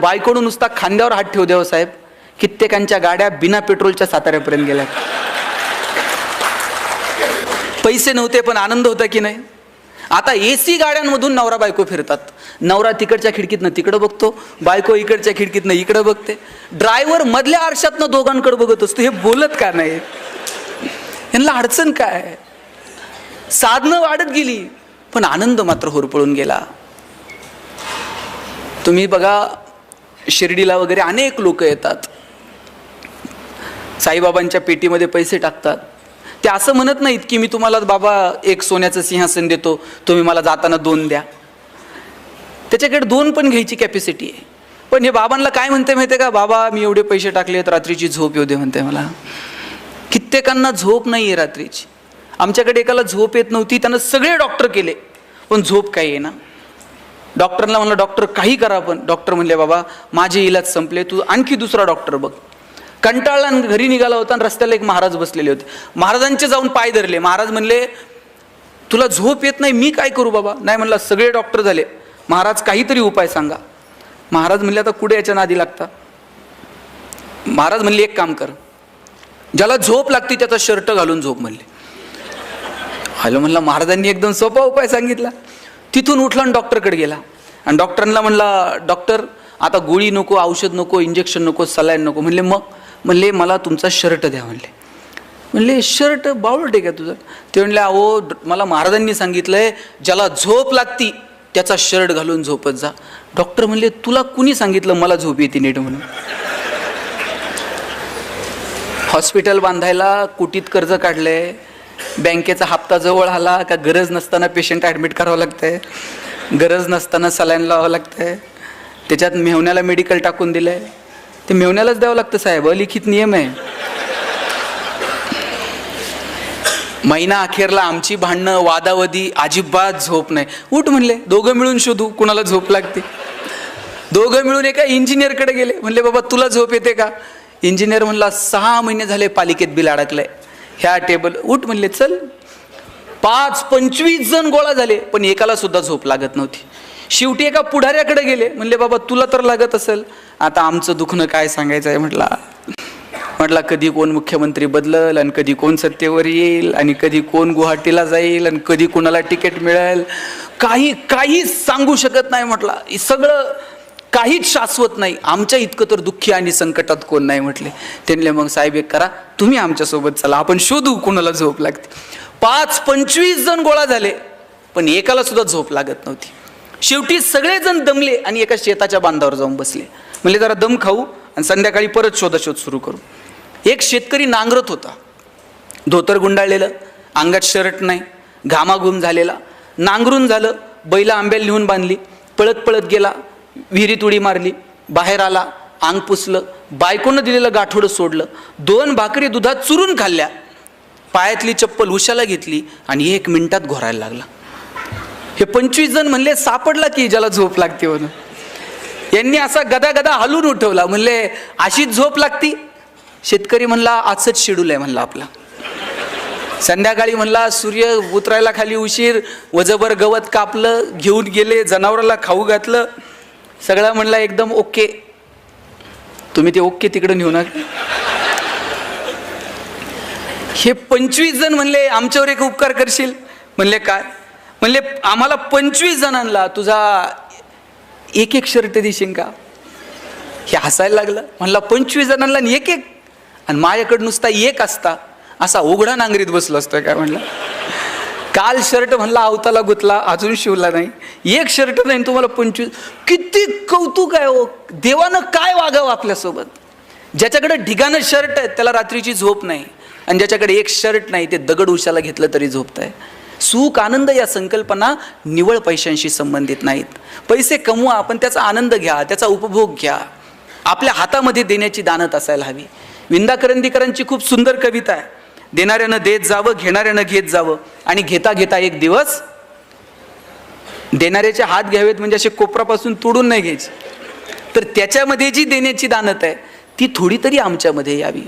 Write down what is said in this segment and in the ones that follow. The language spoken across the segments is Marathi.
बायकोडून नुसता खांद्यावर हात ठेवू देव साहेब. कित्येकांच्या गाड्या बिना पेट्रोलच्या साताऱ्यापर्यंत गेल्या. पैसे नव्हते पण आनंद होता की नाही? आता ए सी गाड्यांमधून नवरा बायको फिरतात. नवरा तिकडच्या खिडकीतनं तिकडं बघतो बायको इकडच्या खिडकीतनं इकडं बघते. ड्रायव्हर मधल्या आरशातनं दोघांकडे बघत असतो हे बोलत का नाही? यांना अडचण काय? साधनं वाढत गेली पण आनंद मात्र होरपळून गेला. तुम्ही बघा शिर्डीला वगैरे अनेक लोक येतात. साईबाबांच्या पेटीमध्ये पैसे टाकतात. ते असं म्हणत नाहीत की मी तुम्हाला बाबा एक सोन्याचं सिंहासन देतो. तुम्ही मला जाताना दोन द्या. त्याच्याकडे दोन पण घ्यायची कॅपॅसिटी आहे. पण हे बाबांना काय म्हणते माहिती आहे का? बाबा मी एवढे पैसे टाकले आहेत रात्रीची झोप येऊ दे म्हणते मला. कित्येकांना झोप नाही आहे रात्रीची. आमच्याकडे एकाला झोप येत नव्हती त्यानं सगळे डॉक्टर केले. पण झोप काही आहे ना डॉक्टरला म्हणलं डॉक्टर काही करा पण. डॉक्टर म्हणले बाबा माझे इलाज संपले तू आणखी दुसरा डॉक्टर बघ. कंटाळला आणि घरी निघाला होता आणि रस्त्याला एक महाराज बसलेले होते. महाराजांचे जाऊन पाय धरले. महाराज म्हणले तुला झोप येत नाही मी काय करू बाबा? नाही म्हणला सगळे डॉक्टर झाले. महाराज काहीतरी उपाय सांगा. महाराज म्हणले आता कुठे याच्या नादी लागता? महाराज म्हणले एक काम कर. ज्याला झोप लागते त्याचा शर्ट घालून झोप म्हणले. हॅलो म्हणला महाराजांनी एकदम सोपा उपाय सांगितला. तिथून उठला आणि डॉक्टरकडे गेला. आणि डॉक्टरांना म्हणला डॉक्टर आता गोळी नको औषध नको इंजेक्शन नको सलाईन नको. म्हणले मग? म्हणले मला तुमचा शर्ट द्या. म्हणले. म्हणले शर्ट बावळट आहे का तुझं? ते म्हणले अहो ड- मला महाराजांनी सांगितलंय ज्याला झोप लागती त्याचा शर्ट घालून झोपत जा. डॉक्टर म्हणले तुला कुणी सांगितलं मला झोप येते नीट म्हणून? हॉस्पिटल बांधायला कुटीत कर्ज काढलंय. बँकेचा हप्ता जवळ आला का गरज नसताना पेशंट ॲडमिट करावं लागतंय. गरज नसताना सलाईन लावावं लागतंय. त्याच्यात मेहण्याला मेडिकल टाकून दिलंय. ते मेहण्यालाच द्यावं लागतं साहेब अलिखित नियम आहे. महिना अखेरला आमची भांडणं वादावदी अजिबात झोप नाही. उठ म्हणले दोघं मिळून शोधू कुणाला झोप लागते. दोघं मिळून एका इंजिनियरकडे गेले. म्हणले बाबा तुला झोप येते का? इंजिनियर म्हणला सहा महिने झाले पालिकेत बिल अडकलंय. ह्या टेबल उठ म्हणले चल. पाच पंचवीस जण गोळा झाले पण एकाला सुद्धा झोप लागत नव्हती. शेवटी एका पुढाऱ्याकडे गेले. म्हणले बाबा तुला तर लागत असेल. आता आमचं दुखणं काय सांगायचं आहे म्हटला. म्हटला कधी कोण मुख्यमंत्री बदलल आणि कधी कोण सत्तेवर येईल आणि कधी कोण गुवाहाटीला जाईल आणि कधी कोणाला तिकीट मिळेल? काही काहीच सांगू शकत नाही म्हटला. सगळं काहीच शाश्वत नाही. आमच्या इतकं तर दुःखी आणि संकटात कोण नाही म्हटले. त्यांनी मग साहेब एक करा तुम्ही आमच्यासोबत चला आपण शोधू कोणाला झोप लागते. पाच पंचवीस जण गोळा झाले पण एकाला सुद्धा झोप लागत नव्हती. शेवटी सगळेजण दमले आणि एका शेताच्या बांधावर जाऊन बसले. म्हणजे जरा दम खाऊ आणि संध्याकाळी परत शोधाशोध सुरू करू. एक शेतकरी नांगरत होता. धोतर गुंडाळलेलं अंगात शर्ट नाही घामाघूम झालेला. नांगरून झालं बैला आंब्याला लिहून बांधली. पळत पळत गेला विहिरीत उडी मारली बाहेर आला अंग पुसलं बायकोनं दिलेलं गाठोडं सोडलं दोन भाकरी दुधात चुरून खाल्ल्या. पायातली चप्पल उशाला घेतली आणि एक मिनिटात घोरायला लागला. हे पंचवीस जण म्हणले सापडला की ज्याला झोप लागते म्हणून. यांनी असा गदा गदा हलून उठवला म्हणले अशीच झोप लागती? शेतकरी म्हणला आजच शेड्यूल आहे म्हणला आपला. संध्याकाळी म्हणला सूर्य उतरायला खाली उशीर वजभर गवत कापलं घेऊन गेले जनावराला खाऊ घातलं सगळा म्हणला एकदम ओके. तुम्ही ते ओके तिकडे नेऊ नका हे पंचवीस जण म्हणले आमच्यावर एक उपकार करशील. म्हणले काय? म्हणले आम्हाला पंचवीस जणांना तुझा एक एक शर्ट देशील का? हे हसायला लागलं. म्हणला पंचवीस जणांना आणि एक एक. आणि माझ्याकडे नुसता एक असता. असा उघडा नांगरीत बसलो असतोय काय म्हणलं? काल शर्ट म्हणला आवताला गुतला अजून शिवला नाही. एक शर्ट नाही तुम्हाला पंचवीस किती कौतुक आहे हो. देवानं काय वागावं आपल्यासोबत? ज्याच्याकडे ढिगानं शर्ट आहे त्याला रात्रीची झोप नाही. आणि ज्याच्याकडे एक शर्ट नाही ते दगड उशाला घेतलं तरी झोपत आहे सुख आनंद या संकल्पना निवळ पैशांशी संबंधित नाहीत. पैसे कमवा आपण त्याचा आनंद घ्या त्याचा उपभोग घ्या. आपल्या हातामध्ये देण्याची दानत असायला हवी. विंदा करंदीकरांची खूप सुंदर कविता आहे. देणाऱ्यानं देत जावं घेणाऱ्यानं घेत जावं. आणि घेता घेता एक दिवस देणाऱ्याचे हात घ्यावेत म्हणजे असे कोपरापासून तोडून नाही घ्यायचे. तर त्याच्यामध्ये जी देण्याची दानत आहे ती थोडी तरी आमच्यामध्ये यावी.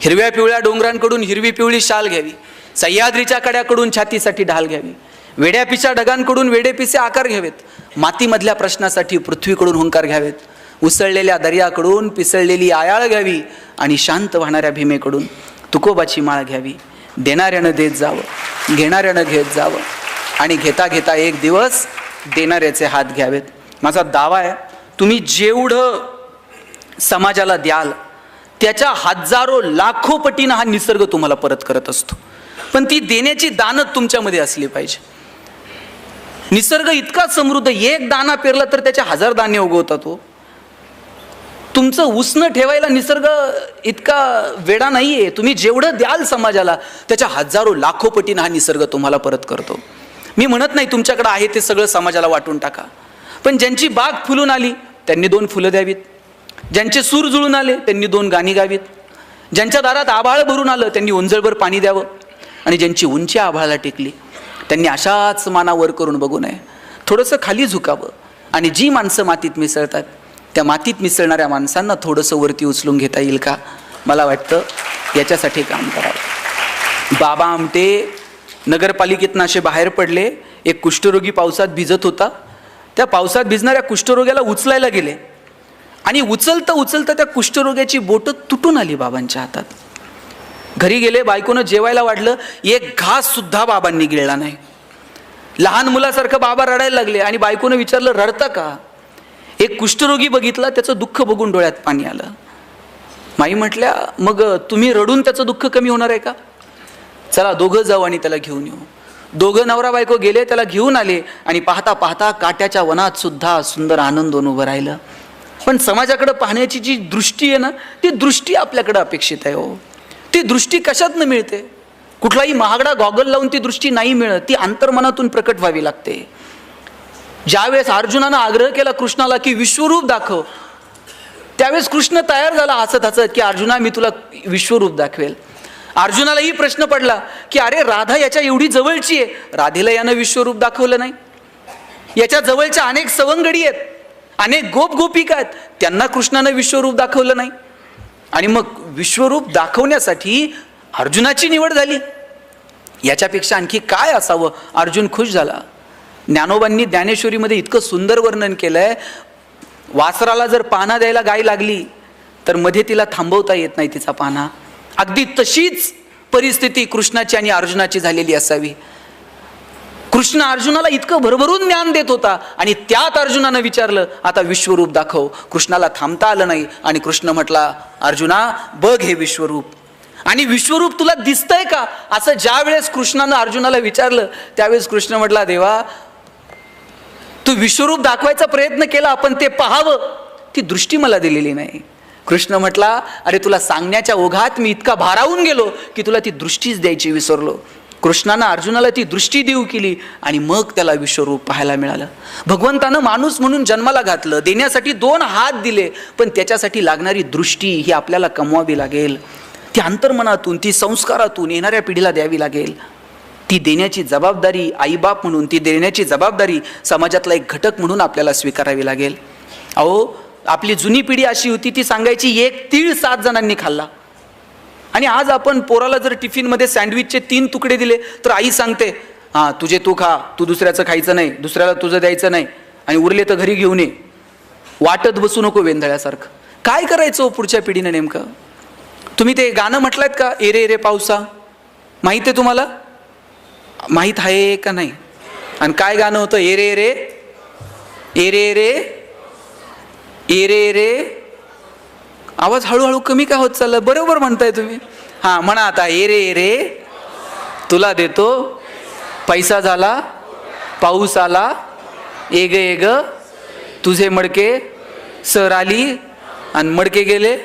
हिरव्या पिवळ्या डोंगरांकडून हिरवी पिवळी शाल घ्यावी. सह्याद्रीच्या कड्याकडून छातीसाठी ढाल घ्यावी. वेड्यापिच्या ढगांकडून वेडेपिसे आकार घ्यावेत. मातीमधल्या प्रश्नासाठी पृथ्वीकडून हुंकार घ्यावेत. उसळलेल्या दर्याकडून पिसळलेली आयाळ घ्यावी आणि शांत वाहणाऱ्या भीमेकडून. तुकोबाची माळ घ्यावी. देणाऱ्यानं देत जावं. घेणाऱ्यानं घेत जावं. आणि घेता घेता एक दिवस देणाऱ्याचे हात घ्यावेत. माझा दावा आहे तुम्ही जेवढं समाजाला द्याल त्याच्या हजारो लाखो पटीनं हा निसर्ग तुम्हाला परत करत असतो. पण ती देण्याची दानत तुमच्यामध्ये असली पाहिजे. निसर्ग इतका समृद्ध एक दाना पेरला तर त्याचे हजार दाणे उगवतात हो. तुमचं उसणं ठेवायला निसर्ग इतका वेडा नाही आहे तुम्ही जेवढं द्याल समाजाला त्याच्या हजारो लाखो पटीनं हा निसर्ग तुम्हाला परत करतो. मी म्हणत नाही तुमच्याकडं आहे ते सगळं समाजाला वाटून टाका. पण ज्यांची बाग फुलून आली त्यांनी दोन फुलं द्यावीत. ज्यांचे सूर जुळून आले त्यांनी दोन गाणी गावीत. ज्यांच्या दारात आभाळ भरून आलं त्यांनी ओंजळभर पाणी द्यावं. आणि ज्यांची उंची आभाळाला टेकली त्यांनी अशाच मानावर करून बघू नये. थोडंसं खाली झुकावं. आणि जी माणसं मातीत मिसळतात त्या मातीत मिसळणाऱ्या माणसांना थोडंसं वरती उचलून घेता येईल का? मला वाटतं याच्यासाठी काम करावं. बाबा आमटे नगरपालिकेतनं असे बाहेर पडले. एक कुष्ठरोगी पावसात भिजत होता. त्या पावसात भिजणाऱ्या कुष्ठरोग्याला उचलायला गेले. आणि उचलता उचलता त्या कुष्ठरोग्याची बोटं तुटून आली बाबांच्या हातात. घरी गेले बायकोनं जेवायला वाढलं. एक घास सुद्धा बाबांनी गिळला नाही. लहान मुलासारखं बाबा रडायला लागले आणि बायकोनं विचारलं रडतं का? एक कुष्ठरोगी बघितला त्याचं दुःख बघून डोळ्यात पाणी आलं. माई म्हटल्या मग तुम्ही रडून त्याचं दुःख कमी होणार आहे का? चला दोघं जाऊ आणि त्याला घेऊन येऊ. दोघं नवरा बायको गेले त्याला घेऊन आले आणि पाहता पाहता काट्याच्या वनात सुद्धा सुंदर आनंद उभं राहिलं. पण समाजाकडे पाहण्याची जी दृष्टी आहे ना ती दृष्टी आपल्याकडे अपेक्षित आहे हो. ती दृष्टी कशातनं मिळते? कुठलाही महागडा गॉगल लावून ती दृष्टी नाही मिळत ती अंतर्मनातून प्रकट व्हावी लागते. ज्यावेळेस अर्जुनानं आग्रह केला कृष्णाला की विश्वरूप दाखव त्यावेळेस कृष्ण तयार झाला हसत हसत की अर्जुना मी तुला विश्वरूप दाखवेल. अर्जुनालाही प्रश्न पडला की अरे राधा याच्या एवढी जवळची आहे राधेला यानं विश्वरूप दाखवलं नाही. याच्या जवळच्या अनेक सवंगडी आहेत अनेक गोप गोपिका आहेत त्यांना कृष्णानं विश्वरूप दाखवलं नाही. आणि मग विश्वरूप दाखवण्यासाठी अर्जुनाची निवड झाली. याच्यापेक्षा आणखी काय असावं? अर्जुन खुश झाला. ज्ञानोबांनी ज्ञानेश्वरीमध्ये इतकं सुंदर वर्णन केलं आहे वासराला जर पाना द्यायला गाय लागली तर मध्ये तिला थांबवता येत नाही तिचा पाना. अगदी तशीच परिस्थिती कृष्णाची आणि अर्जुनाची झालेली असावी. कृष्ण अर्जुनाला इतकं भरभरून ज्ञान देत होता आणि त्यात अर्जुनानं विचारलं आता विश्वरूप दाखव. कृष्णाला थांबता आलं नाही आणि कृष्ण म्हटला अर्जुना बघ हे विश्वरूप. आणि विश्वरूप तुला दिसतंय का? असं ज्या वेळेस कृष्णानं अर्जुनाला विचारलं त्यावेळेस कृष्ण म्हटला देवा तू विश्वरूप दाखवायचा प्रयत्न केला पण ते पाहावं. ती दृष्टी मला दिलेली नाही. कृष्ण म्हटला अरे तुला सांगण्याच्या ओघात मी इतका भारावून गेलो की तुला ती दृष्टीच द्यायची विसरलो. कृष्णानं अर्जुनाला ती दृष्टी देऊ केली आणि मग त्याला विश्वरूप पाहायला मिळालं. भगवंतानं माणूस म्हणून जन्माला घातलं देण्यासाठी दोन हात दिले पण त्याच्यासाठी लागणारी दृष्टी ही आपल्याला कमवावी लागेल. ती अंतर्मनातून ती संस्कारातून येणाऱ्या पिढीला द्यावी लागेल. ती देण्याची जबाबदारी आईबाप म्हणून ती देण्याची जबाबदारी समाजातला एक घटक म्हणून आपल्याला स्वीकारावी लागेल. अहो आपली जुनी पिढी अशी होती ती सांगायची एक तीळ सात जणांनी खाल्ला. आणि आज आपण पोराला जर टिफिनमध्ये सँडविचचे तीन तुकडे दिले तर आई सांगते हां तुझे तू खा तू दुसऱ्याचं खायचं नाही दुसऱ्याला तुझं द्यायचं नाही आणि उरले तर घरी घेऊन ये. वाटत बसू नको वेंधळ्यासारखं. काय करायचं हो पुढच्या पिढीनं नेमकं? तुम्ही ते गाणं म्हटलंत का एरे एरे पावसा माहीत आहे तुम्हाला? माहीत आहे का नाही? आणि काय गाणं होतं? एरे एरे रे एरे रे रे आवाज हळूहळू कमी का होत चालला? बरोबर म्हणताय तुम्ही. हां म्हणा आता. एरे रे तुला देतो. पैसा झाला पाऊस आला. एग एग तुझे मडके सर आली. आणि मडके गेले.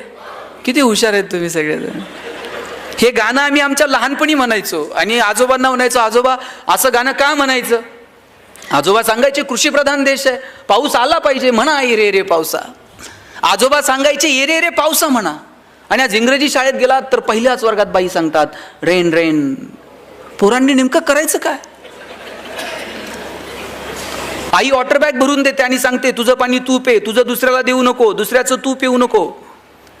किती हुशार आहेत तुम्ही सगळेजण. हे गाणं आम्ही आमच्या लहानपणी म्हणायचो. आणि आजोबांना म्हणायचो आजोबा असं गाणं का म्हणायचं? आजोबा सांगायचे कृषीप्रधान देश आहे. पाऊस आला पाहिजे म्हणा एरे रे पावसा. आजोबा सांगायचे एरे रे पावसा म्हणा. आणि आज इंग्रजी शाळेत गेलात तर पहिल्याच वर्गात बाई सांगतात रेन रेन पोरांनी नेमकं करायचं काय? आई वॉटर बॅग भरून देते आणि सांगते तुझं पाणी तू पे तुझं दुसऱ्याला देऊ नको. दुसऱ्याचं तू पिऊ नको.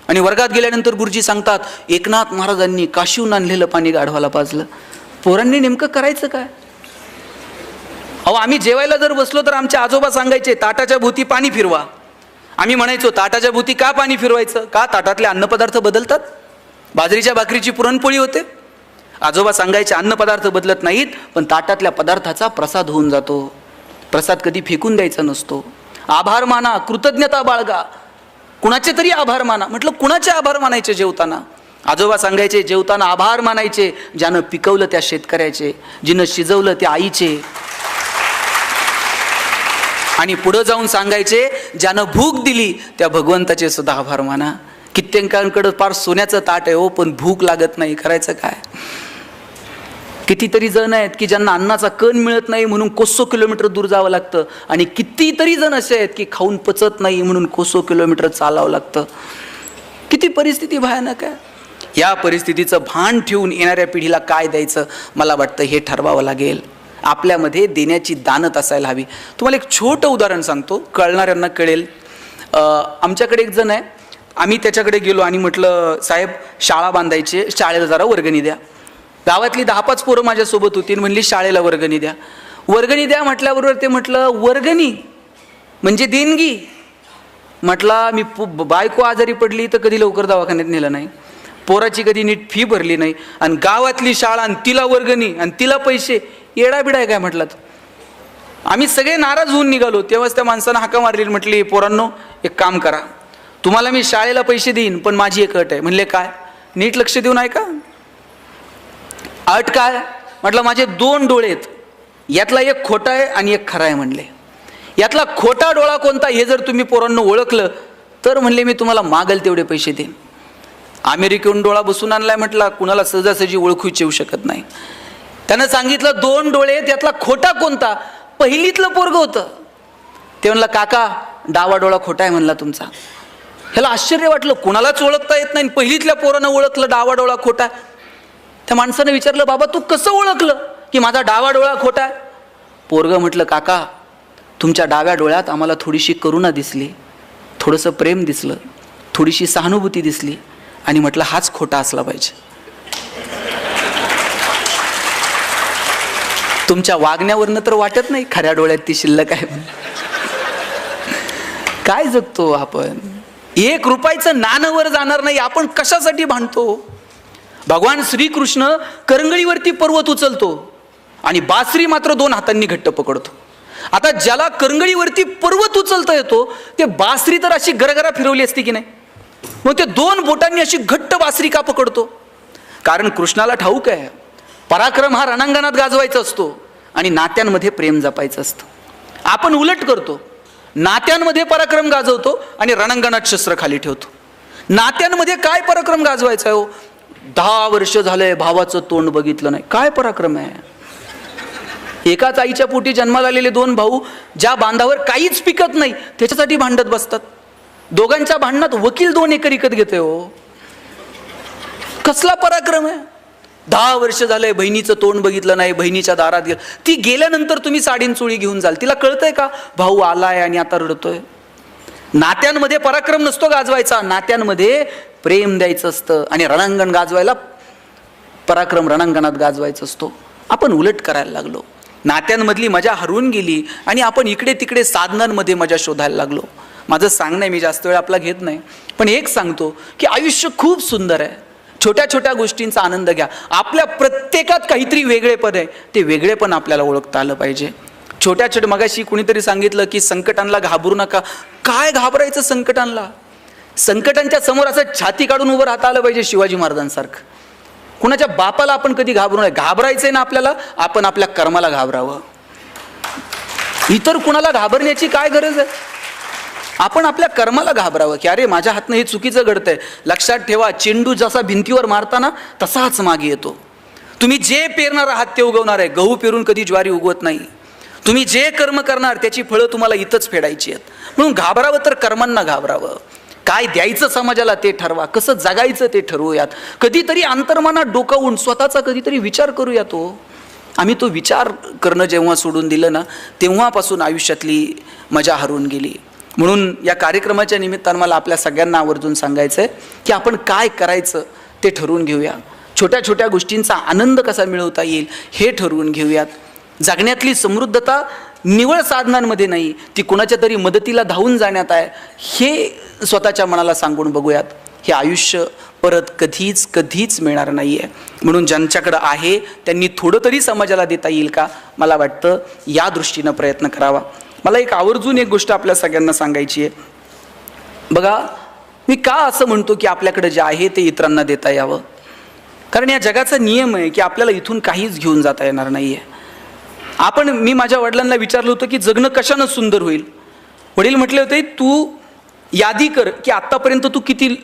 आणि वर्गात गेल्यानंतर गुरुजी सांगतात एकनाथ महाराजांनी काशीहून आणलेलं पाणी गाढवाला पाजलं. पोरांनी नेमकं करायचं काय? अहो आम्ही जेवायला जर बसलो तर आमचे आजोबा सांगायचे ताटाच्या भोवती पाणी फिरवा. आम्ही म्हणायचो ताटाच्या भोवती का पाणी फिरवायचं? का ताटातले अन्नपदार्थ बदलतात? बाजरीच्या भाकरीची पुरणपोळी होते. आजोबा सांगायचे अन्नपदार्थ बदलत नाहीत पण ताटातल्या पदार्थाचा प्रसाद होऊन जातो. प्रसाद कधी फेकून द्यायचा नसतो. आभार माना कृतज्ञता बाळगा. कुणाचे तरी आभार माना. म्हटलं कुणाचे आभार मानायचे जेवताना? आजोबा सांगायचे जेवताना आभार मानायचे ज्यानं पिकवलं त्या शेतकऱ्याचे जिनं शिजवलं त्या आईचे. आणि पुढं जाऊन सांगायचे ज्यानं भूक दिली त्या भगवंताचे सुद्धा आभार माना. कित्येकांकडं फार सोन्याचं ताट आहे हो पण भूक लागत नाही करायचं काय? कितीतरी जण आहेत की ज्यांना अन्नाचा कण मिळत नाही म्हणून कोसो किलोमीटर दूर जावं लागतं. आणि कितीतरी जण असे आहेत की खाऊन पचत नाही म्हणून कोसो किलोमीटर चालावं लागतं. किती परिस्थिती भयानक आहे. या परिस्थितीचं भान ठेवून येणाऱ्या पिढीला काय द्यायचं? मला वाटतं हे ठरवावं लागेल. आपल्यामध्ये देण्याची दानत असायला हवी. तुम्हाला एक छोटं उदाहरण सांगतो. कळणाऱ्यांना कळेल. आमच्याकडे एक जण आहे. आम्ही त्याच्याकडे गेलो आणि म्हटलं साहेब शाळा बांधायची शाळेला जरा वर्गणी द्या. गावातली दहा पाच पोरं माझ्यासोबत होती म्हणली शाळेला वर्गणी द्या. वर्गणी द्या म्हटल्याबरोबर ते म्हटलं वर्गणी म्हणजे देणगी. म्हटला मी पु- बायको आजारी पडली तर कधी लवकर दवाखान्यात नेलं नाही. पोराची कधी नीट फी भरली नाही. आणि गावातली शाळा आणि तिला वर्गणी आणि तिला पैसे येडाबिडा आहे काय म्हटलं तर. आम्ही सगळे नाराज होऊन निघालो. तेव्हाच त्या माणसानं हाका मारली म्हटली पोरांनो एक काम करा. तुम्हाला मी शाळेला पैसे देईन पण माझी एक अट आहे. म्हणले काय? नीट लक्ष देऊन ऐका अट काय म्हटलं माझे दोन डोळे आहेत. यातला एक खोटा आहे आणि एक खरा आहे म्हणले. यातला खोटा डोळा कोणता हे जर तुम्ही पोरांना ओळखलं तर म्हणले मी तुम्हाला मागल तेवढे पैसे देईन. अमेरिकेहून डोळा बसून आणलाय म्हटला कुणाला सहजासहजी ओळखूच येऊ शकत नाही. त्यानं सांगितलं दोन डोळे आहेत, यातला खोटा कोणता? पहिलीतलं पोरग होतं. ते म्हणलं काका डावा डोळा खोटा आहे म्हणला तुमचा. ह्याला आश्चर्य वाटलं कुणालाच ओळखता येत नाही पहिलीतल्या पोरानं ओळखलं डावा डोळा खोटा. आहे. त्या माणसानं विचारलं बाबा तू कसं ओळखलं की माझा डावा डोळा खोटा आहे? पोरग म्हटलं काका तुमच्या डाव्या डोळ्यात आम्हाला थोडीशी करुणा दिसली थोडंसं प्रेम दिसलं थोडीशी सहानुभूती दिसली आणि म्हटलं हाच खोटा असला पाहिजे. तुमच्या वागण्यावरनं तर वाटत नाही खऱ्या डोळ्यात ती शिल्लक आहे काय जगतो आपण? एक रुपयाचं नानावर जाणार नाही आपण कशासाठी भांडतो? भगवान श्रीकृष्ण करंगळीवरती पर्वत उचलतो आणि बासरी मात्र दोन हातांनी घट्ट पकडतो. आता ज्याला करंगळीवरती पर्वत उचलता येतो ते बासरी तर अशी गरगरा फिरवली असती की नाही? मग ते दोन बोटांनी अशी घट्ट बासरी का पकडतो? कारण कृष्णाला ठाऊक आहे पराक्रम हा रणांगणात गाजवायचा असतो आणि नात्यांमध्ये प्रेम जपायचं असतं. आपण उलट करतो नात्यांमध्ये पराक्रम गाजवतो आणि रणांगणात शस्त्र खाली ठेवतो. नात्यांमध्ये काय पराक्रम गाजवायचा आहे हो? दहा वर्ष झालंय भावाचं तोंड बघितलं नाही. काय पराक्रम आहे? एकाच आईच्या पोटी जन्माला आलेले दोन भाऊ ज्या बांधावर काहीच पिकत नाही त्याच्यासाठी भांडत बसतात. दोघांच्या भांडणात वकील दोन एकर विकत घेते हो. कसला पराक्रम आहे? दहा वर्ष झालंय बहिणीचं तोंड बघितलं नाही बहिणीच्या दारात गेलं. ती गेल्यानंतर तुम्ही साडीन चोळी घेऊन जाल. तिला कळतंय का? भाऊ आलाय आणि आता रडतोय. नात्यांमध्ये पराक्रम नसतो गाजवायचा. नात्यांमध्ये प्रेम द्यायचं असतं आणि रणांगण गाजवायला पराक्रम रणांगणात गाजवायचा असतो. आपण उलट करायला लागलो. नात्यांमधली मजा हरवून गेली आणि आपण इकडे तिकडे साधनांमध्ये मजा शोधायला लागलो. माझं सांगणं आहे मी जास्त वेळ आपला घेत नाही. पण एक सांगतो की आयुष्य खूप सुंदर आहे. छोट्या छोट्या गोष्टींचा आनंद घ्या. आपल्या प्रत्येकात काहीतरी वेगळेपण आहे. ते वेगळेपण आपल्याला ओळखता आलं पाहिजे. छोट्या छोट्या मगाशी कुणीतरी सांगितलं की संकटांना घाबरू नका. काय घाबरायचं संकटांना संकटांच्या समोर असं छाती काढून उभं राहता आलं पाहिजे शिवाजी महाराजांसारखं. कुणाच्या बापाला आपण कधी घाबरू नये. घाबरायचंय ना आपल्याला आपण आपल्या कर्माला घाबरावं. इतर कुणाला घाबरण्याची काय गरज आहे? आपण आपल्या कर्माला घाबरावं की अरे माझ्या हातनं हे चुकीचं घडतंय. लक्षात ठेवा चेंडू जसा भिंतीवर मारताना तसाच मागे येतो. तुम्ही जे पेरणार आहात ते उगवणार आहे. गहू पेरून कधी ज्वारी उगवत नाही. तुम्ही जे कर्म करणार त्याची फळं तुम्हाला इथंच फेडायची आहेत. म्हणून घाबरावं तर कर्मांना घाबरावं. काय द्यायचं समाजाला ते ठरवा कसं जगायचं ते ठरवूयात. कधीतरी अंतर्मनात डोकावून स्वतःचा कधीतरी विचार करूया तो हो. आम्ही तो विचार करणं जेव्हा सोडून दिलं ना तेव्हापासून आयुष्यातली मजा हरवून गेली. म्हणून या कार्यक्रमाच्या निमित्तानं मला आपल्या सगळ्यांना आवर्जून सांगायचं आहे की आपण काय करायचं ते ठरवून घेऊया. छोट्या छोट्या गोष्टींचा आनंद कसा मिळवता येईल हे ठरवून घेऊयात. जगण्यातली समृद्धता निवळ साधनांमध्ये नाही ती कुणाच्या तरी मदतीला धावून जाण्यात आहे हे स्वतःच्या मनाला सांगून बघूयात. हे आयुष्य परत कधीच कधीच मिळणार नाही आहे म्हणून ज्यांच्याकडं आहे त्यांनी थोडं तरी समाजाला देता येईल का? मला वाटतं या दृष्टीनं प्रयत्न करावा. मला एक आवर्जून एक गोष्ट आपल्या सगळ्यांना सांगायची आहे. बघा मी का असं म्हणतो की आपल्याकडे जे आहे ते इतरांना देता यावं? कारण या जगाचा नियम आहे की आपल्याला इथून काहीच घेऊन जाता येणार नाही आहे आपण मी माझ्या वडिलांना विचारलं होतं की जगणं कशानं सुंदर होईल? वडील म्हटले होते तू यादी कर की आत्तापर्यंत तू किती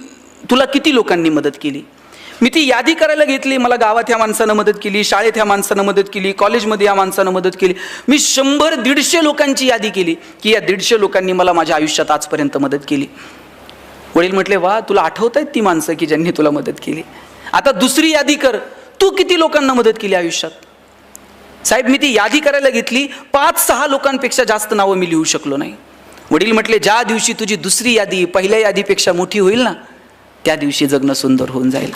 तुला किती लोकांनी मदत केली? मी ती यादी करायला घेतली मला गावात ह्या माणसानं मदत केली शाळेत ह्या माणसानं मदत केली कॉलेजमध्ये या माणसानं मदत केली. मी शंभर दीडशे लोकांची यादी केली की या दीडशे लोकांनी मला माझ्या आयुष्यात आजपर्यंत मदत केली. वडील म्हटले वा तुला आठवत आहेत ती माणसं की ज्यांनी तुला मदत केली? आता दुसरी यादी कर. तू किती लोकांना मदत केली आयुष्यात? साहेब मी ती यादी करायला घेतली. पाच सहा लोकांपेक्षा जास्त नावं मी लिहू शकलो नाही. वडील म्हटले ज्या दिवशी तुझी दुसरी यादी पहिल्या यादीपेक्षा मोठी होईल ना त्या दिवशी जगणं सुंदर होऊन जाईल.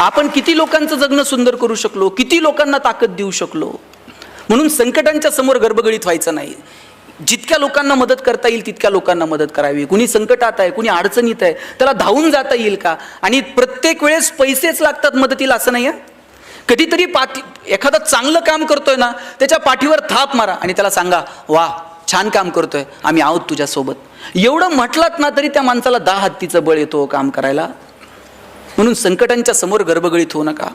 आपण किती लोकांचं जगणं सुंदर करू शकलो किती लोकांना ताकद देऊ शकलो म्हणून संकटांच्या समोर गर्भगडीत व्हायचं नाही. जितक्या लोकांना मदत करता येईल तितक्या लोकांना मदत करावी. कुणी संकटात आहे कुणी अडचणीत आहे त्याला धावून जाता येईल का? आणि प्रत्येक वेळेस पैसेच लागतात मदतीला असं नाही आहे? कधीतरी पाठी एखादं चांगलं काम करतोय ना त्याच्या पाठीवर थाप मारा आणि त्याला सांगा वा छान काम करतोय आम्ही आहोत तुझ्यासोबत. एवढं म्हटलात ना तरी त्या माणसाला दहा हत्तीचं बळ येतो हो काम करायला. म्हणून संकटांच्या समोर गर्भगळीत होऊ नका.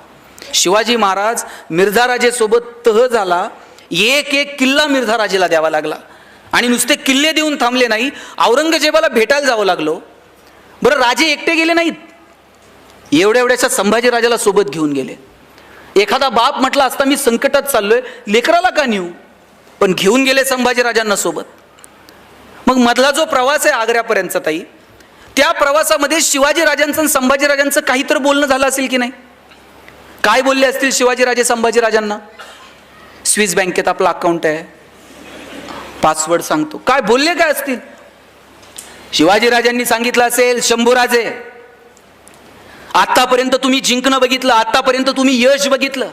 शिवाजी महाराज मिर्झाराजेसोबत तह झाला एक एक किल्ला मिर्झा राजेला द्यावा लागला. आणि नुसते किल्ले देऊन थांबले नाही औरंगजेबाला भेटायला जावं लागलो. बरं राजे एकटे गेले नाहीत. एवढ्या एवढ्याच्या संभाजीराजाला सोबत घेऊन गेले. एखादा बाप म्हटला असता मी संकटात चाललोय लेकराला का नेऊ? पण घेऊन गेले संभाजीराजांना सोबत. मग मधला जो प्रवास आहे आग्र्यापर्यंतचा ताई त्या प्रवासामध्ये शिवाजी राजांचं आणि संभाजीराजांचं काहीतरी बोलणं झालं असेल की नाही? काय बोलले असतील शिवाजीराजे संभाजीराजांना स्विस बँकेत आपलं अकाउंट आहे. पासवर्ड सांगतो. काय बोलले काय असतील? शिवाजीराजांनी सांगितलं असेल शंभूराजे आतापर्यंत तुम्ही जिंकणं बघितलं आतापर्यंत तुम्ही यश बघितलं.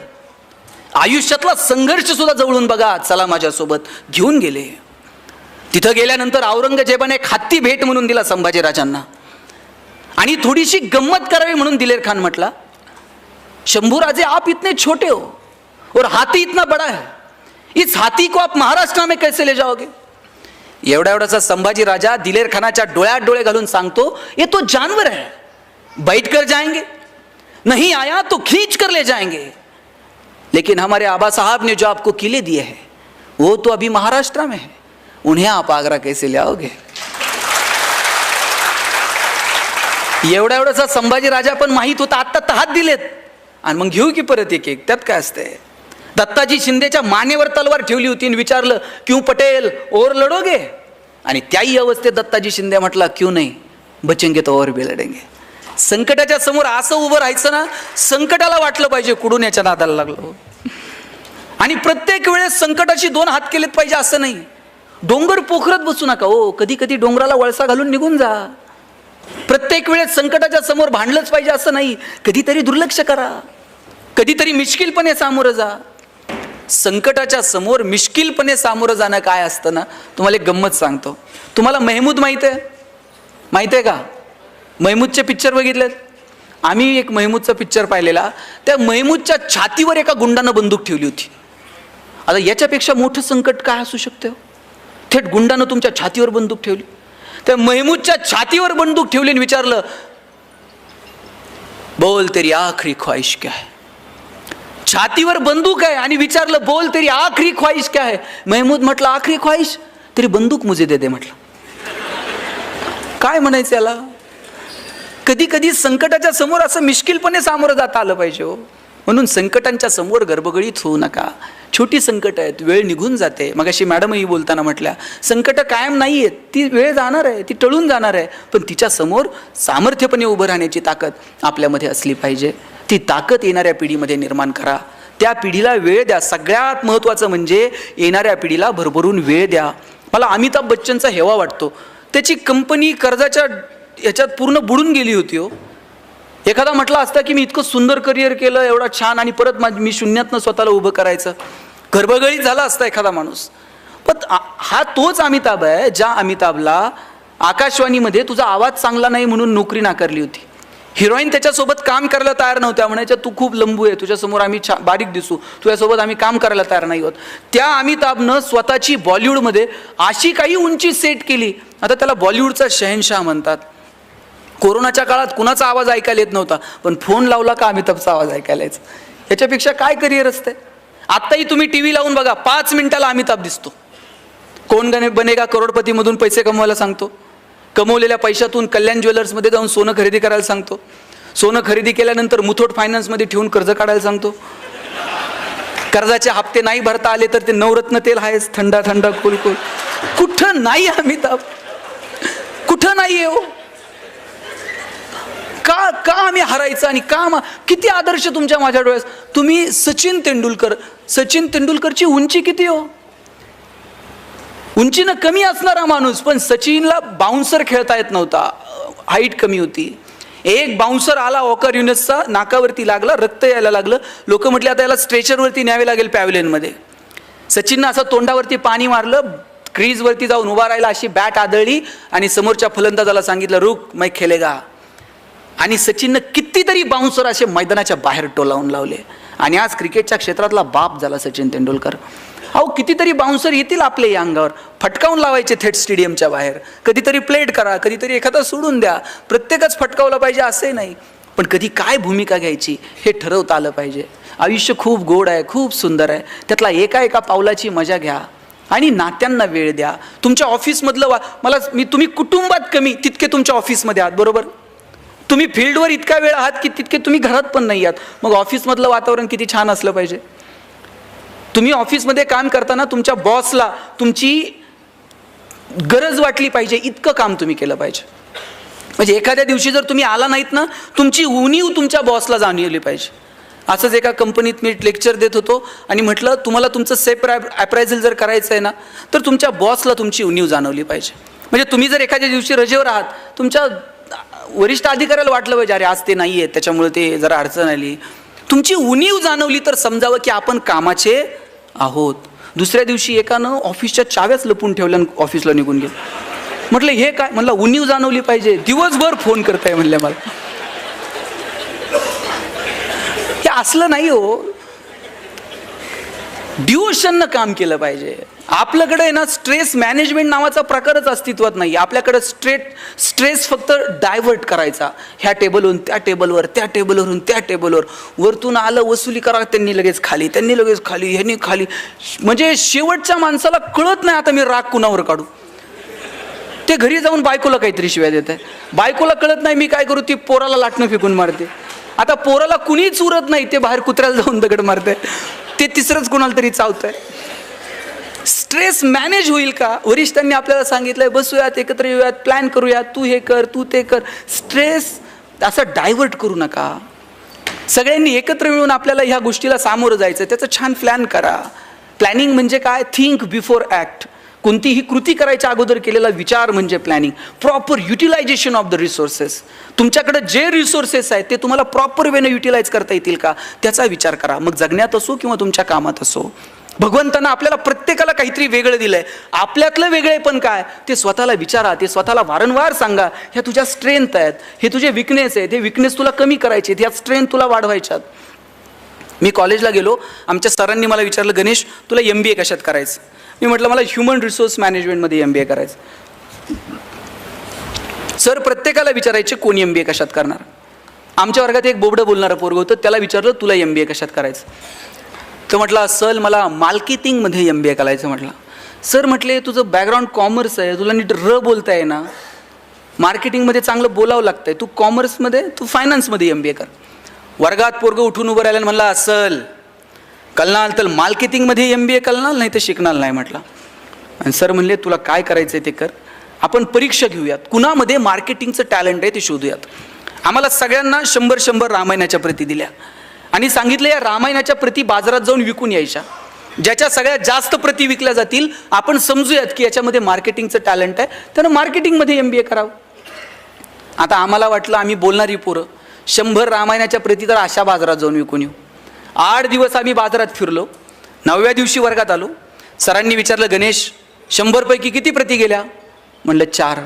आयुष्यातला संघर्ष सुद्धा जवळून बघा. चला माझ्यासोबत घेऊन गेले. तिथं गेल्यानंतर औरंगजेबाने एक हत्ती भेट म्हणून दिला संभाजीराजांना. आणि थोडीशी गंमत करावी म्हणून दिलेर खान म्हटला शंभूराजे आप इतने छोटे हो और हाथी इतना बड़ा है. इस हाथी को आप महाराष्ट्र में कैसे ले जाओगे? एवढा एवढाचा संभाजी राजा दिलेर खानाच्या डोळ्यात डोळे घालून सांगतो ये तो जानवर है. बैठ कर जाएंगे. नहीं आया तो खींच कर ले जाएंगे. लेकिन हमारे आबा साहब ने जो आपको किले दिए हैं वो तो अभी महाराष्ट्र में है। उन्हें आप आगरा कैसे ले आओगे? एवढा एवढासा संभाजी राजा पण माहीत होता आत्ता तहात दिलेत आणि मग घेऊ की परत एक एक? त्यात काय असतंय दत्ताजी शिंदेच्या मानेवर तलवार ठेवली होती आणि विचारलं क्यू पटेल ओर लढोगे आणि त्याही अवस्थेत दत्ताजी शिंदे म्हटला क्यू नाही? बचेंगे तो और भी लढेंगे संकटाच्या समोर असं उभं राहायचं ना संकटाला वाटलं पाहिजे कुडून याच्या नादाला लागलो. आणि प्रत्येक वेळेस संकटाची दोन हात केलेत पाहिजे असं नाही. डोंगर पोखरत बसू नका हो कधी कधी डोंगराला वळसा घालून निघून जा. प्रत्येक वेळेस संकटाच्या समोर भांडलंच पाहिजे असं नाही कधीतरी दुर्लक्ष करा. कधीतरी मिश्किलपणे सामोरं जा. संकटाच्या समोर मिश्किलपणे सामोरं जाणं काय असतं ना तुम्हाला एक गंमत सांगतो. तुम्हाला मेहमूद माहीत आहे? माहीत आहे का? महमूदचे पिक्चर बघितलेत? आम्ही एक महमूदचा पिक्चर पाहिलेला. त्या महमूदच्या छातीवर एका गुंडानं बंदूक ठेवली होती. आता याच्यापेक्षा मोठं संकट काय असू शकतं? हो? थेट गुंडानं तुमच्या छातीवर बंदूक ठेवली. त्या महमूदच्या छातीवर बंदूक ठेवली आणि विचारलं बोल तेरी आखरी ख्वाहिश क्या है? छातीवर बंदूक आहे आणि विचारलं बोल तेरी आखरी ख्वाहिश क्या है? महमूद म्हटलं आखरी ख्वाहिश? तरी बंदूक मुझे दे दे म्हटलं. काय म्हणायचं याला? कधी कधी संकटाच्या समोर असं मिश्किलपणे सामोरं जाता आलं पाहिजे हो. म्हणून संकटांच्या समोर गर्भगळीत होऊ नका. छोटी संकट आहेत वेळ निघून जाते. मग अशी मॅडमही बोलताना म्हटल्या संकटं कायम नाही आहेत ती वेळ जाणार आहे ती टळून जाणार आहे. पण तिच्या समोर सामर्थ्यपणे उभं राहण्याची ताकद आपल्यामध्ये असली पाहिजे. ती ताकद येणाऱ्या पिढीमध्ये निर्माण करा. त्या पिढीला वेळ द्या. सगळ्यात महत्त्वाचं म्हणजे येणाऱ्या पिढीला भरभरून वेळ द्या. मला अमिताभ बच्चनचा हेवा वाटतो. त्याची कंपनी कर्जाच्या याच्यात पूर्ण बुडून गेली होती हो. एखादा म्हटला असता की मी इतकं सुंदर करिअर केलं एवढा छान आणि परत माझ मी शून्यातनं स्वतःला उभं करायचं. गर्भगळीत झाला असता एखादा माणूस. पण हा तोच अमिताभ आहे ज्या अमिताभला आकाशवाणीमध्ये तुझा आवाज चांगला नाही म्हणून नोकरी नाकारली होती. हिरोईन त्याच्यासोबत काम करायला तयार नव्हत्या म्हणायच्या तू खूप लंबू आहे तुझ्यासमोर आम्ही छा बारीक दिसू. तुझ्यासोबत आम्ही काम करायला तयार नाही होत. त्या अमिताभनं स्वतःची बॉलिवूडमध्ये अशी काही उंची सेट केली. आता त्याला बॉलिवूडचा शहनशाह म्हणतात. कोरोनाच्या काळात कुणाचा आवाज ऐकायला येत नव्हता पण फोन लावला का अमिताभचा आवाज ऐकायला यायचा. याच्यापेक्षा काय करिअर असते आत्ताही तुम्ही टी व्ही लावून बघा पाच मिनिटाला अमिताभ दिसतो. कोण गणे बनेगा करोडपतीमधून पैसे कमवायला सांगतो. कमवलेल्या पैशातून कल्याण ज्वेलर्समध्ये जाऊन सोनं खरेदी करायला सांगतो. सोनं खरेदी केल्यानंतर मुथोट फायनान्समध्ये ठेवून कर्ज काढायला सांगतो. कर्जाचे हप्ते नाही भरता आले तर ते नवरत्न तेल आहेच थंड थंडा कुलकुल कुठं नाही अमिताभ? कुठं नाही आहे हो? का का आम्ही हरायचं आणि का मा- किती आदर्श तुमच्या माझ्या डोळ्यास? तुम्ही सचिन तेंडुलकर सचिन तेंडुलकरची उंची किती हो? उंचीनं कमी असणारा माणूस पण सचिनला बाउन्सर खेळता येत नव्हता. हाईट कमी होती. एक बाउन्सर आला ऑकर युनिसचा नाकावरती लागला रक्त यायला लागलं. लोक म्हटले आता याला स्ट्रेचरवरती न्यावे लागेल पॅव्हलियनमध्ये सचिननं असं तोंडावरती पाणी मारलं क्रीजवरती जाऊन उभा राहिला अशी बॅट आदळली आणि समोरच्या फलंदाजाला सांगितलं रुक मै खेलेगा आणि सचिननं कितीतरी बाउन्सर असे मैदानाच्या बाहेर टोलावून लावले. आणि आज क्रिकेटच्या क्षेत्रातला बाप झाला सचिन तेंडुलकर. अहो कितीतरी बाउन्सर येतील आपल्या या अंगावर. फटकावून लावायचे थेट स्टेडियमच्या बाहेर. कधीतरी प्लेट करा कधीतरी एखादा सोडून द्या. प्रत्येकच फटकावलं पाहिजे असे नाही. पण कधी काय भूमिका घ्यायची हे ठरवता आलं पाहिजे. आयुष्य खूप गोड आहे खूप सुंदर आहे. त्यातला एका एका पावलाची मजा घ्या. आणि नात्यांना वेळ द्या. तुमच्या ऑफिसमधलं वा मला मी तुम्ही कुटुंबात कमी तितके तुमच्या ऑफिसमध्ये आहात बरोबर? तुम्ही फील्डवर इतका वेळ आहात की तितके तुम्ही घरात पण नाही आहात. मग ऑफिसमधलं वातावरण किती छान असलं पाहिजे. तुम्ही ऑफिसमध्ये काम करताना तुमच्या बॉसला तुमची गरज वाटली पाहिजे इतकं काम तुम्ही केलं पाहिजे. म्हणजे एखाद्या दिवशी जर तुम्ही आला नाहीत ना तुमची उणीव तुमच्या बॉसला जाणवली पाहिजे. असंच एका कंपनीत मी लेक्चर देत होतो आणि म्हटलं तुम्हाला तुमचं सेप ॲप्रायझल जर करायचं आहे ना तर तुमच्या बॉसला तुमची उणीव जाणवली पाहिजे. म्हणजे तुम्ही जर एखाद्या दिवशी रजेवर आहात तुमच्या वरिष्ठ अधिकाऱ्याला वाटलं पाहिजे अरे आज ते नाही आहेत त्याच्यामुळे ते जरा अडचण आली. तुमची उणीव जाणवली तर समजावं की आपण कामाचे आहोत. दुसऱ्या दिवशी एकानं ऑफिसच्या चाव्याच लपून ठेवल्या ऑफिसला निघून गेलं. म्हटलं हे काय? म्हणलं उणीव जाणवली पाहिजे. दिवसभर फोन करताय म्हणल्या मला. हे असलं नाही हो. डिवोशननं काम केलं पाहिजे. आपल्याकडे आहे ना स्ट्रेस मॅनेजमेंट नावाचा प्रकारच अस्तित्वात नाही आपल्याकडे स्ट्रेट स्ट्रेस फक्त डायव्हर्ट करायचा. ह्या टेबलवरून त्या टेबलवर त्या टेबलवरून त्या टेबलवर वरतून आलं वसुली करा त्यांनी लगेच खाली त्यांनी लगेच खाली ह्यांनी खाली. म्हणजे शेवटच्या माणसाला कळत नाही आता मी राग कुणावर काढू. ते घरी जाऊन बायकोला काहीतरी शिवाय देत आहे बायकोला कळत नाही मी काय करू ती पोराला लाटणं फेकून मारते. आता पोराला कुणीच उरत नाही ते बाहेर कुत्र्याला जाऊन दगड मारते ते तिसरंच कुणाला तरी चावतंय. स्ट्रेस मॅनेज होईल का? वरिष्ठांनी आपल्याला सांगितलंय बसूयात एकत्र येऊयात प्लॅन करूयात तू हे कर तू ते कर. स्ट्रेस असं डायव्हर्ट करू नका. सगळ्यांनी एकत्र मिळून आपल्याला ह्या गोष्टीला सामोरं जायचं त्याचं छान प्लॅन करा. प्लॅनिंग म्हणजे काय? थिंक बिफोर ॲक्ट कोणतीही कृती करायच्या अगोदर केलेला विचार म्हणजे planning. Proper utilisation of the resources तुमच्याकडे जे रिसोर्सेस आहेत ते तुम्हाला प्रॉपर वेनं युटिलाइज करता येतील का? त्याचा विचार करा. मग जगण्यात असो किंवा तुमच्या कामात असो. भगवंतानं आपल्याला प्रत्येकाला काहीतरी वेगळं दिलंय. आपल्यातलं वेगळे पण काय? ते स्वतःला विचारा ते स्वतःला वारंवार सांगा. ह्या तुझ्या स्ट्रेंथ आहेत. हे तुझे विकनेस आहेत. हे विकनेस तुला कमी करायचे आहेत. ह्या स्ट्रेंथ तुला वाढवायच्यात मी कॉलेजला गेलो. आमच्या सरांनी मला विचारलं गणेश तुला एम बी ए कशात करायचं? मी म्हटलं मला ह्युमन रिसोर्स मॅनेजमेंटमध्ये एम बी ए करायचं. सर प्रत्येकाला विचारायचे कोण एम बी ए कशात करणार? आमच्या वर्गात एक बोबडं बोलणारं पोरग होतं. त्याला विचारलं तुला एम बी ए कशात करायचं? तर म्हटला सर मला मार्केटिंगमध्ये एम बी ए करायचं म्हटलं. सर म्हटले तुझं बॅकग्राऊंड कॉमर्स आहे तुला नीट र बोलता आहे ना मार्केटिंगमध्ये चांगलं बोलावं लागतं आहे तू कॉमर्समध्ये तू फायनान्समध्ये एम बी ए कर. वर्गात पोरग उठून उभं राहिलं म्हणला असल कलनाल तर मार्केटिंगमध्ये एम बी ए कलनाल नाही तर शिकणार नाही म्हटलं. आणि सर म्हणले तुला काय करायचं आहे ते कर. आपण परीक्षा घेऊयात. कुणामध्ये मार्केटिंगचं टॅलेंट आहे ते शोधूयात. आम्हाला सगळ्यांना शंभर शंभर रामायणाच्या प्रती दिल्या. आणि सांगितलं या रामायणाच्या प्रती बाजारात जाऊन विकून यायच्या. ज्याच्या सगळ्यात जास्त प्रती विकल्या जातील आपण समजूयात की याच्यामध्ये मार्केटिंगचं टॅलेंट आहे. त्यानं मार्केटिंगमध्ये एम बी ए करावं. आता आम्हाला वाटलं आम्ही बोलणारी पोरं. शंभर रामायणाच्या प्रती तर अशा बाजारात जाऊन विकून येऊ. आठ दिवस आम्ही बाजारात फिरलो. नवव्या दिवशी वर्गात आलो. सरांनी विचारलं गणेश शंभरपैकी किती प्रती गेल्या? म्हणलं चार.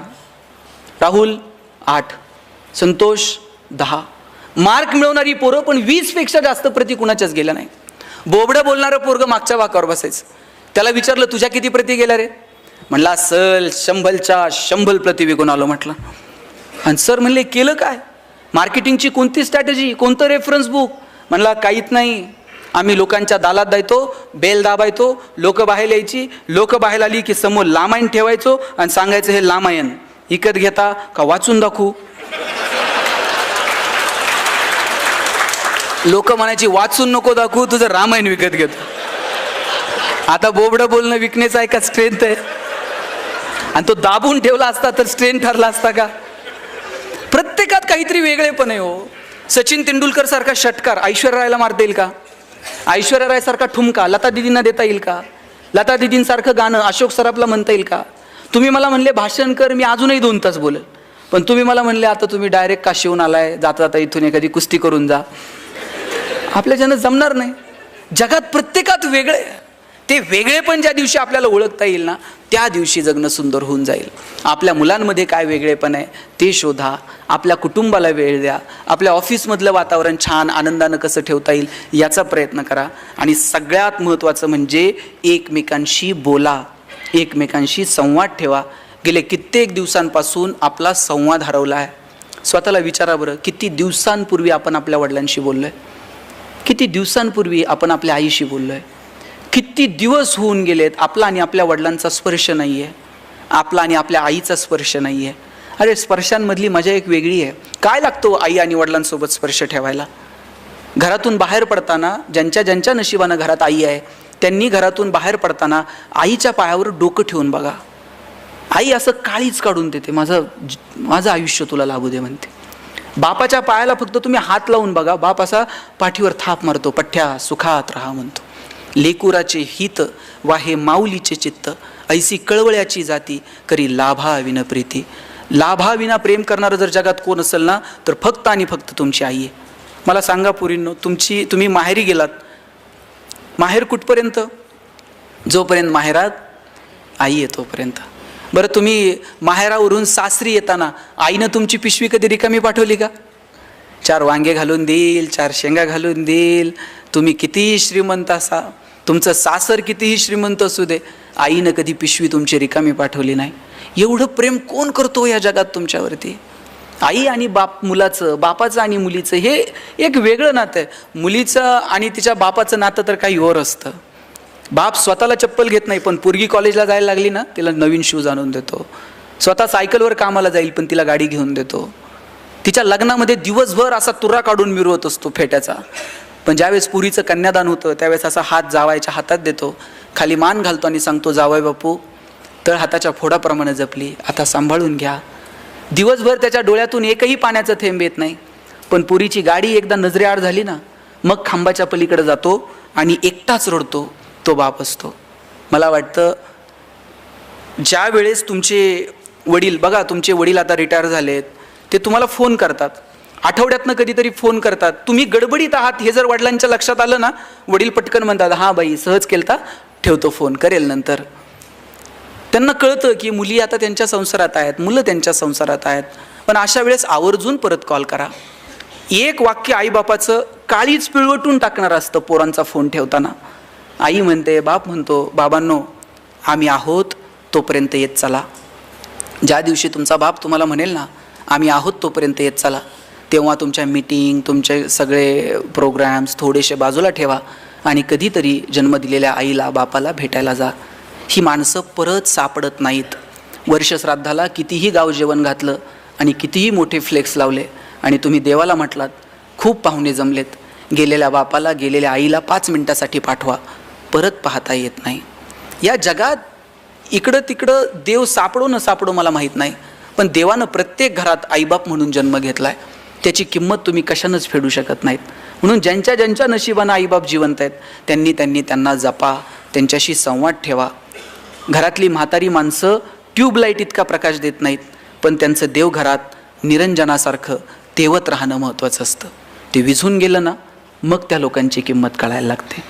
राहुल आठ. संतोष दहा. मार्क मिळवणारी पोरं पण वीसपेक्षा जास्त प्रती कुणाच्याच गेल्या नाही बोबडं बोलणारं पोरगं मागच्या वाकावर बसायचं. त्याला विचारलं तुझ्या किती प्रती गेल्या रे? म्हणला सल शंभलच्या शंभल प्रती विकून आलो म्हटलं. आणि सर म्हणले केलं काय? मार्केटिंगची कोणती स्ट्रॅटेजी? कोणतं रेफरन्स बुक? म्हणला काहीच नाही. आम्ही लोकांच्या दालात जायतो बेल दाबायचो लोक बाहेर यायची लोक बाहेर आली की समोर लामायण ठेवायचो आणि सांगायचं हे लामायण विकत घेता का वाचून दाखवू? लोक म्हणायची वाचून नको दाखवू तुझं रामायण विकत घेतो. आता बोबडं बोलणं विकण्याचा आहे का? स्ट्रेंथ आहे. आणि तो दाबून ठेवला असता तर स्ट्रेंथ ठरला असता का? प्रत्येकात काहीतरी वेगळेपण आहे हो. सचिन तेंडुलकर सारखा षटकार ऐश्वर्या रायला मारता येईल का? ऐश्वर्या राय सारखा ठुमका लता दिदींना देता येईल का? लता दिदींसारखं गाणं अशोक सराफला म्हणता येईल का? तुम्ही मला म्हणले भाषण कर मी अजूनही दोन तास बोलेल. पण तुम्ही मला म्हणले आता तुम्ही डायरेक्ट काशीहून आलाय जाता जाता इथून एखादी कुस्ती करून जा. आपल्याच्यानं जमणार नाही. जगात प्रत्येकात वेगळे ते वेगळे पण ज्या दिवशी आपल्याला ओळखता येईल ना त्या दिवशी जगणं सुंदर होऊन जाईल. आपल्या मुलांमध्ये काय वेगळेपण आहे ते शोधा. आपल्या कुटुंबाला वेळ द्या. आपल्या ऑफिसमधलं वातावरण छान आनंदानं कसं ठेवता येईल याचा प्रयत्न करा. आणि सगळ्यात महत्त्वाचं म्हणजे एकमेकांशी बोला. एकमेकांशी संवाद ठेवा. गेले कित्येक दिवसांपासून आपला संवाद हरवला आहे. स्वतःला विचारा बरं किती दिवसांपूर्वी आपण आपल्या वडिलांशी बोललो आहे किती दिवसांपूर्वी आपण आपल्या आईशी बोललो आहे किती दिवस होऊन गेलेत आपला आणि आपल्या वडिलांचा स्पर्श नाही आहे आपला आणि आपल्या आईचा स्पर्श नाही आहे अरे स्पर्शांमधली मजा एक वेगळी आहे. काय लागतो आई आणि वडिलांसोबत स्पर्श ठेवायला? घरातून बाहेर पडताना ज्यांच्या ज्यांच्या नशिबानं घरात आई आहे त्यांनी घरातून बाहेर पडताना आईच्या पायावर डोकं ठेवून बघा. आई असं काळीच काढून देते माझं माझं आयुष्य तुला लाभू दे म्हणते. बापाच्या पायाला फक्त तुम्ही हात लावून बघा. बाप असा पाठीवर थाप मारतो पठ्ठ्या सुखात राहा म्हणतो. लेकुराचे हित वा हे माऊलीचे चित्त ऐसी कळवळ्याची जाती करी लाभा विन प्रीती. लाभा विना प्रेम करणारं जर जगात कोण असेल ना तर फक्त आणि फक्त तुमची आई आहे. मला सांगा पुरींनो तुमची तुम्ही माहेरी गेलात. माहेर कुठपर्यंत? जोपर्यंत माहेरात आई आहे तोपर्यंत. बरं तुम्ही माहेरावरून सासरी येताना आईनं तुमची पिशवी कधी रिकामी पाठवली का? चार वांगे घालून देईल चार शेंगा घालून देईल. तुम्ही कितीही श्रीमंत असा तुमचं सासर कितीही श्रीमंत असू दे आईनं कधी पिशवी तुमची रिकामी पाठवली नाही. एवढं प्रेम कोण करतो या जगात तुमच्यावरती? आई आणि बाप मुलाचं बापाचं आणि मुलीचं हे एक वेगळं नातं आहे. मुलीचं आणि तिच्या बापाचं नातं तर काही ओर असतं. बाप स्वतःला चप्पल घेत नाही पण पोरगी कॉलेजला जायला लागली ना तिला नवीन शूज आणून देतो. स्वतः सायकलवर कामाला जाईल पण तिला गाडी घेऊन देतो. तिच्या लग्नामध्ये दिवसभर असा तुरा काढून मिरवत असतो फेट्याचा. पण ज्यावेळेस पुरीचं कन्यादान होतं त्यावेळेस असा हात जावायच्या हातात देतो. खाली मान घालतो आणि सांगतो जावाय बापू तळ हाताच्या फोडाप्रमाणे जपली आता सांभाळून घ्या. दिवसभर त्याच्या डोळ्यातून एकही पाण्याचं थेंब येत नाही. पण पुरीची गाडी एकदा नजरेआड झाली ना मग खांबाच्या पलीकडे जातो आणि एकटाच रडतो. तो बाप असतो. मला वाटतं ज्या वेळेस तुमचे वडील बघा तुमचे वडील आता रिटायर झालेत ते तुम्हाला फोन करतात. आठवड्यातनं कधीतरी फोन करतात. तुम्ही गडबडीत आहात हे जर वडिलांच्या लक्षात आलं ना वडील पटकन म्हणतात हां बाई सहज केलता ठेवतो फोन करेल नंतर. त्यांना कळतं की मुली आता त्यांच्या संसारात आहेत मुलं त्यांच्या संसारात आहेत. पण अशा वेळेस आवर्जून परत कॉल करा. एक वाक्य आईबापाचं काळीच पिळवटून टाकणार असतं पोरांचा फोन ठेवताना. आई म्हणते बाप म्हणतो बाबांनो आम्ही आहोत तोपर्यंत येत चला. ज्या दिवशी तुमचा बाप तुम्हाला म्हणेल ना आम्ही आहोत तोपर्यंत येत चला. तेव्हा तुमच्या मीटिंग तुमचे सगळे प्रोग्रॅम्स थोडेसे बाजूला ठेवा आणि कधीतरी जन्म दिलेल्या आईला बापाला भेटायला जा. ही माणसं परत सापडत नाहीत. वर्षश्राद्धाला कितीही गाव जेवण घातलं आणि कितीही मोठे फ्लेक्स लावले आणि तुम्ही देवाला म्हटलात खूप पाहुणे जमलेत. गेलेल्या बापाला गेलेल्या आईला पाच मिनटासाठी पाठवा. परत पाहता येत नाही. या जगात इकडं तिकडं देव सापडो न सापडो मला माहीत नाही पण देवानं प्रत्येक घरात आईबाप म्हणून जन्म घेतला आहे त्याची किंमत तुम्ही कशानंच फेडू शकत नाहीत. म्हणून ज्यांच्या ज्यांच्या नशिबानं आईबाप जिवंत आहेत त्यांनी त्यांनी त्यांना जपा त्यांच्याशी संवाद ठेवा. घरातली म्हातारी माणसं ट्यूबलाईट इतका प्रकाश देत नाहीत पण त्यांचं देवघरात निरंजनासारखं तेवत राहणं महत्त्वाचं असतं. ते विझून गेलं ना मग त्या लोकांची किंमत कळायला लागते.